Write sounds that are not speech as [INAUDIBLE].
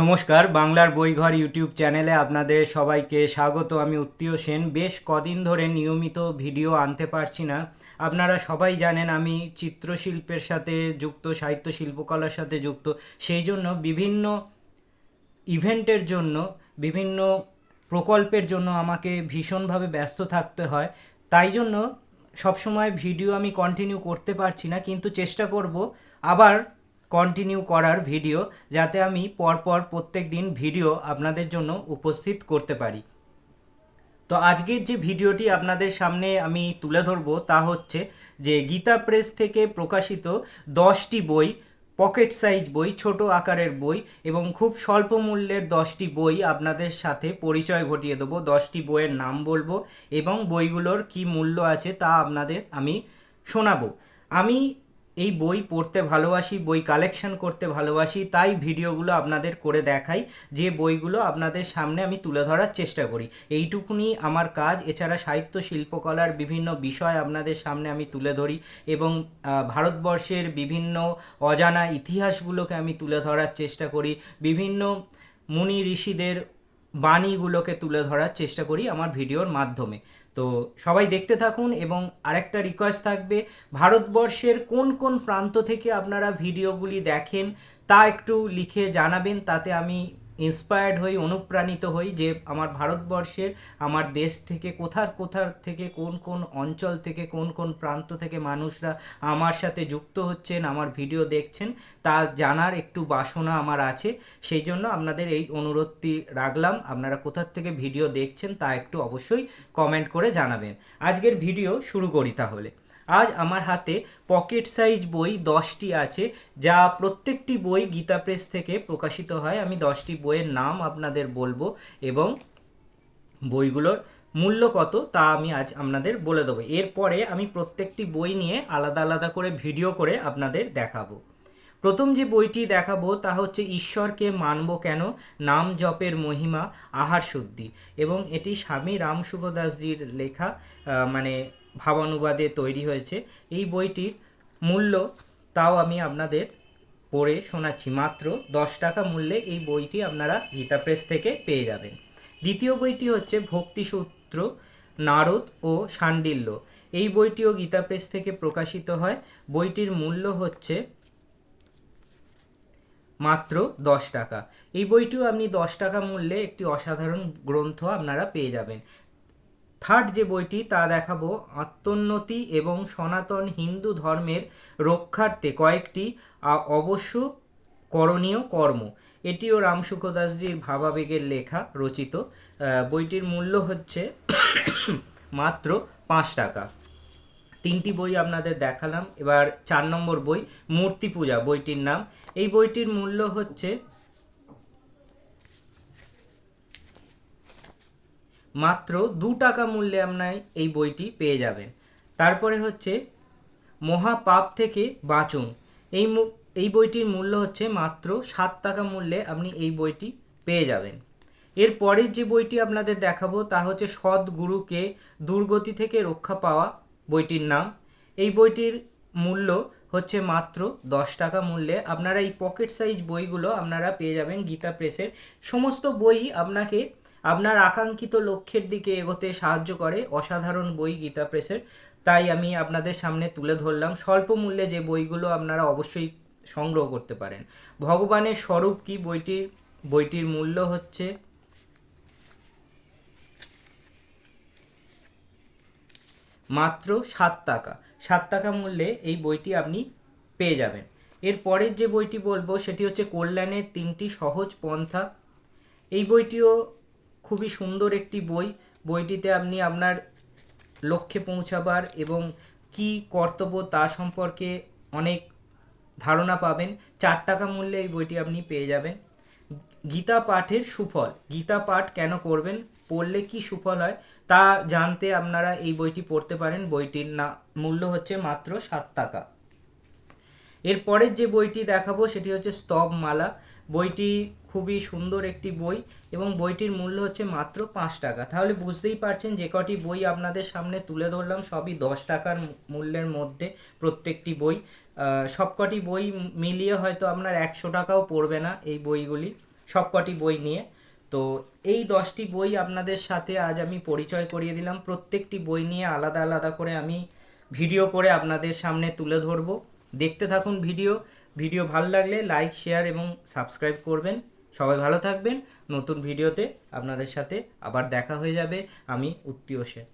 নমস্কার, বাংলার বইঘর ইউটিউব চ্যানেলে আপনাদের সবাইকে স্বাগত। আমি উত্তীয় সেন। বেশ কদিন ধরে নিয়মিত ভিডিও আনতে পারছি না। আপনারা সবাই জানেন আমি চিত্রশিল্পের সাথে যুক্ত, সাহিত্য শিল্পকলার সাথে যুক্ত। সেই জন্য বিভিন্ন ইভেন্টের জন্য, বিভিন্ন প্রকল্পের জন্য আমাকে ভীষণভাবে ব্যস্ত থাকতে হয়। তাই জন্য সবসময় ভিডিও আমি কন্টিনিউ করতে পারছি না। কিন্তু চেষ্টা করব আবার কন্টিনিউ করার ভিডিও যাতে আমি পরপর প্রত্যেক দিন ভিডিও আপনাদের জন্য উপস্থিত করতে পারি। তো আজকের যে ভিডিওটি আপনাদের সামনে আমি তুলে ধরবো তা হচ্ছে যে গীতা প্রেস থেকে প্রকাশিত দশটি বই পকেট সাইজ বই, ছোট আকারের বই এবং খুব স্বল্প মূল্যের দশটি বই আপনাদের সাথে পরিচয় ঘটিয়ে দেবো। দশটি বইয়ের নাম বলব এবং বইগুলোর কি মূল্য আছে তা আপনাদের আমি শোনাবো। আমি এই বই পড়তে ভালোবাসি, বই কালেকশন করতে ভালোবাসি, তাই ভিডিওগুলো আপনাদের করে দেখাই, যে বইগুলো আপনাদের সামনে আমি তুলে ধরার চেষ্টা করি। এইটুকুনি আমার কাজ, এছাড়া সাহিত্য, শিল্পকলার বিভিন্ন বিষয় আপনাদের সামনে আমি তুলে ধরি এবং ভারতবর্ষের বিভিন্ন অজানা ইতিহাসগুলোকে আমি তুলে ধরার চেষ্টা করি। বিভিন্ন মুনি ঋষিদের বাণীগুলোকে তুলে ধরার চেষ্টা করি আমার ভিডিওর মাধ্যমে। তো সবাই দেখতে থাকুন এবং আরেকটা রিকোয়েস্ট থাকবে, ভারতবর্ষের কোন কোন প্রান্ত থেকে আপনারা ভিডিওগুলি দেখেন তা একটু লিখে জানাবেন, তাতে আমি ইন্সপায়ার্ড হই, অনুপ্রাণিত হই যে আমার ভারতবর্ষের, আমার দেশ থেকে কোথার কোথার থেকে, কোন কোন অঞ্চল থেকে, কোন কোন প্রান্ত থেকে মানুষরা আমার সাথে যুক্ত হচ্ছেন, আমার ভিডিও দেখছেন, তা জানার একটু বাসনা আমার আছে। সেই জন্য আপনাদের এই অনুরোধটি রাখলাম। আপনারা কোথার থেকে ভিডিও দেখছেন তা একটু অবশ্যই কমেন্ট করে জানাবেন। আজকের ভিডিও শুরু করি তাহলে। আজ আমার হাতে পকেট সাইজ বই দশটি আছে, যা প্রত্যেকটি বই গীতা প্রেস থেকে প্রকাশিত হয়। আমি দশটি বইয়ের নাম আপনাদের বলব এবং বইগুলোর মূল্য কত তা আমি আজ আপনাদের বলে দেবো। এরপরে আমি প্রত্যেকটি বই নিয়ে আলাদা আলাদা করে ভিডিও করে আপনাদের দেখাবো। প্রথম যে বইটি দেখাবো তা হচ্ছে, ঈশ্বরকে মানব কেন? নাম জপের মহিমা আহার শুদ্ধি। এবং এটি স্বামী রাম সুখদাসজির লেখা মানে ভাবানুবাদে তৈরি হয়েছে। এই বইটির মূল্য তাও আমি আপনাদের পড়ে শোনাচ্ছি। মাত্র দশ টাকা মূল্যে এই বইটি আপনারা গীতা প্রেস থেকে পেয়ে যাবেন। দ্বিতীয় বইটি হচ্ছে ভক্তিসূত্র, নারদ ও শাণ্ডিল্য এই বইটিও গীতা প্রেস থেকে প্রকাশিত হয়। বইটির মূল্য হচ্ছে মাত্র দশ টাকা। এই বইটিও আপনি দশ টাকা মূল্যে একটি অসাধারণ গ্রন্থ আপনারা পেয়ে যাবেন। থার্ড যে বইটি, তা দেখাবো। আত্মোন্নতি এবং সনাতন হিন্দু ধর্মের রক্ষার্থে কয়েকটি অবশ্য করণীয় কর্ম। এটিও রামসুখদাসজির ভাবাবেগের লেখা, রচিত। বইটির মূল্য হচ্ছে [COUGHS] মাত্র পাঁচ টাকা। তিনটি বই আপনাদের দেখালাম। এবার চার নম্বর বই, মূর্তি পূজা, বইটির নাম। এই বইটির মূল্য হচ্ছে মাত্র দু টাকা মূল্যে আপনার এই বইটি পেয়ে যাবেন। তারপরে হচ্ছে, মহাপাপ থেকে বাঁচুন। এই এই বইটির মূল্য হচ্ছে মাত্র সাত টাকা মূল্যে আপনি এই বইটি পেয়ে যাবেন। এর পরের যে বইটি আপনাদের দেখাবো, তা হচ্ছে সদ্গুরুকে দুর্গতি থেকে রক্ষা পাওয়া বইটির নাম। এই বইটির মূল্য হচ্ছে মাত্র দশ টাকা মূল্যে। আপনারা এই পকেট সাইজ বইগুলো আপনারা পেয়ে যাবেন গীতা প্রেসের। সমস্ত বই আপনাকে আপনার আকাঙ্ক্ষিত লক্ষ্যের দিকে এগোতে সাহায্য করে অসাধারণ বই গীতা প্রেসের। তাই আমি আপনাদের সামনে তুলে ধরলাম। স্বল্প মূল্যে যে বইগুলো আপনারা অবশ্যই সংগ্রহ করতে পারেন। ভগবানের স্বরূপ কি বইটি? বইটির মূল্য হচ্ছে মাত্র সাত টাকা। সাত টাকা মূল্যে এই বইটি আপনি পেয়ে যাবেন। এর পরের যে বইটি বলব, সেটি হচ্ছে কল্যাণের তিনটি সহজ পন্থা। এই বইটিও খুবই সুন্দর একটি বই। বইটিতে আপনি আপনার লক্ষ্যে পৌঁছাবার এবং কি কর্তব্য তা সম্পর্কে অনেক ধারণা পাবেন। চার টাকা মূল্যে এই বইটি আপনি পেয়ে যাবেন। গীতা পাঠের সুফল। গীতা পাঠ কেন করবেন? পড়লে কি সুফল হয়? তা জানতে আপনারা এই বইটি পড়তে পারেন। বইটির না, মূল্য হচ্ছে মাত্র সাত টাকা। এরপরের যে বইটি দেখাবো সেটি হচ্ছে স্তব মালা বইটি খুবই সুন্দর একটি বই এবং বইটির মূল্য হচ্ছে মাত্র পাঁচ টাকা। তাহলে বুঝতেই পারছেন যে কটি বই আপনাদের সামনে তুলে ধরলাম, সবই দশ টাকার মূল্যের মধ্যে প্রত্যেকটি বই। সবকটি বই মিলিয়ে হয়তো আপনার একশো টাকাও পড়বে না এই বইগুলি, সবকটি বই নিয়ে। তো এই দশটি বই আপনাদের সাথে আজ আমি পরিচয় করিয়ে দিলাম। প্রত্যেকটি বই নিয়ে আলাদা আলাদা করে আমি ভিডিও করে আপনাদের সামনে তুলে ধরব। দেখতে থাকুন ভিডিও। ভিডিও ভালো লাগলে লাইক, শেয়ার এবং সাবস্ক্রাইব করবেন। সবাই ভালো থাকবেন। নতুন ভিডিওতে আপনাদের সাথে আবার দেখা হয়ে যাবে। আমি উত্তীয় সেন।